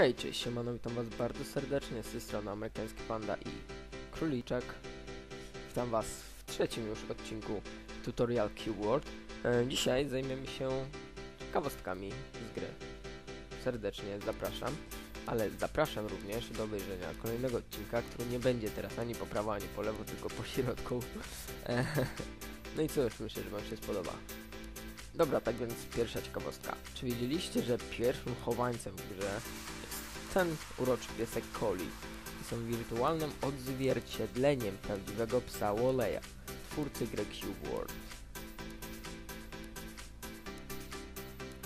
Hej, cześć, siemano, witam was bardzo serdecznie, z tej strony Amerykański Panda i Króliczek. Witam was w trzecim już odcinku Tutorial Keyword. E, dzisiaj zajmiemy się ciekawostkami z gry. Serdecznie zapraszam, ale zapraszam również do obejrzenia kolejnego odcinka, który nie będzie teraz ani po prawo, ani po lewo, tylko po środku. E, no i cóż, myślę, że wam się spodoba. Dobra, tak więc pierwsza ciekawostka. Czy wiedzieliście, że pierwszym chowańcem w grze ten uroczy piesek Coli? I są wirtualnym odzwierciedleniem prawdziwego psa Walleya, twórcy gry Cube World.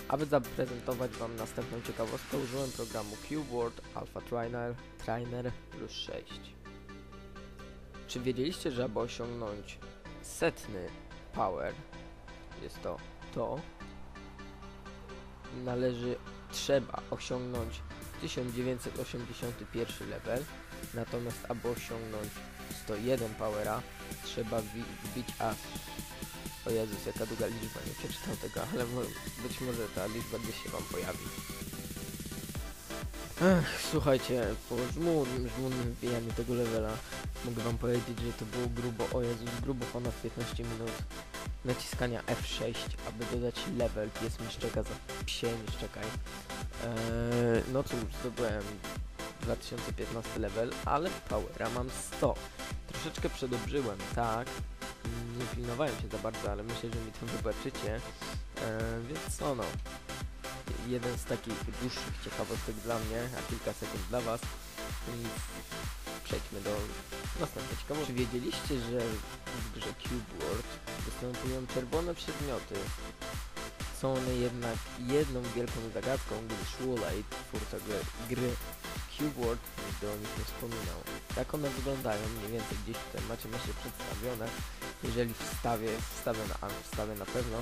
Aby zaprezentować Wam następną ciekawostkę, użyłem programu Cube World Alpha Trainer, Trainer plus 6. Czy wiedzieliście, że aby osiągnąć setny power, jest to to należy, trzeba osiągnąć 1981 level, natomiast aby osiągnąć 101 powera, trzeba wbi- wbić aż o Jezus, jaka długa liczba, nie przeczytam tego, ale być może ta liczba gdzieś się wam pojawi. Ech, słuchajcie, po żmudnym, żmudnym wbijaniu tego levela mogę wam powiedzieć, że to było grubo, o Jezus, grubo ponad 15 minut naciskania F6, aby dodać level. Pies mi szczeka za psie, nie szczekaj. Eee, no cóż, zdobyłem 2015 level, ale powera mam 100. Troszeczkę przedobrzyłem, tak. Mm, Nie pilnowałem się za bardzo, ale myślę, że mi to wybaczycie. Eee, więc co no. Jeden z takich dłuższych ciekawostek dla mnie, a kilka sekund dla was. I przejdźmy do następnej. Czy wiedzieliście, że w grze Cube World występują czerwone przedmioty? Są one jednak jedną wielką zagadką, gdyż Walley, twórca gry, gry Cube World, nigdy o nich nie wspominał. Jak one wyglądają, mniej więcej gdzieś tutaj macie macie przedstawione. Jeżeli wstawię, wstawię na, wstawię na pewno.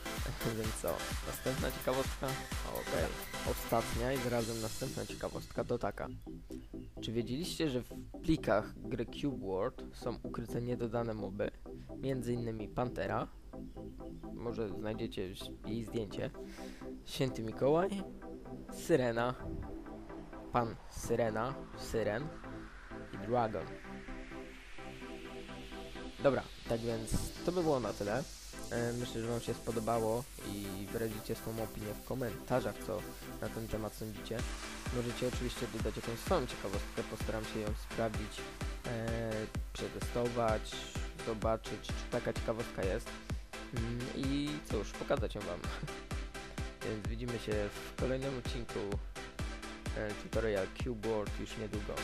Więc co, następna ciekawostka? Okej. Ostatnia i zarazem następna ciekawostka to taka. Czy wiedzieliście, że w plikach gry Cube World są ukryte niedodane moby? Między innymi Pantera. Może znajdziecie jej zdjęcie. Święty Mikołaj. Syrena. Pan Syrena. Syren. I Dragon. Dobra, tak więc to by było na tyle. E, Myślę, że Wam się spodobało i wyrazicie swoją opinię w komentarzach, co na ten temat sądzicie. Możecie oczywiście dodać jakąś swoją ciekawostkę, postaram się ją sprawdzić, e, przetestować, zobaczyć, czy taka ciekawostka jest. Mm, I cóż, pokazać ją Wam. Więc widzimy się w kolejnym odcinku e, tutorial Cube World już niedługo.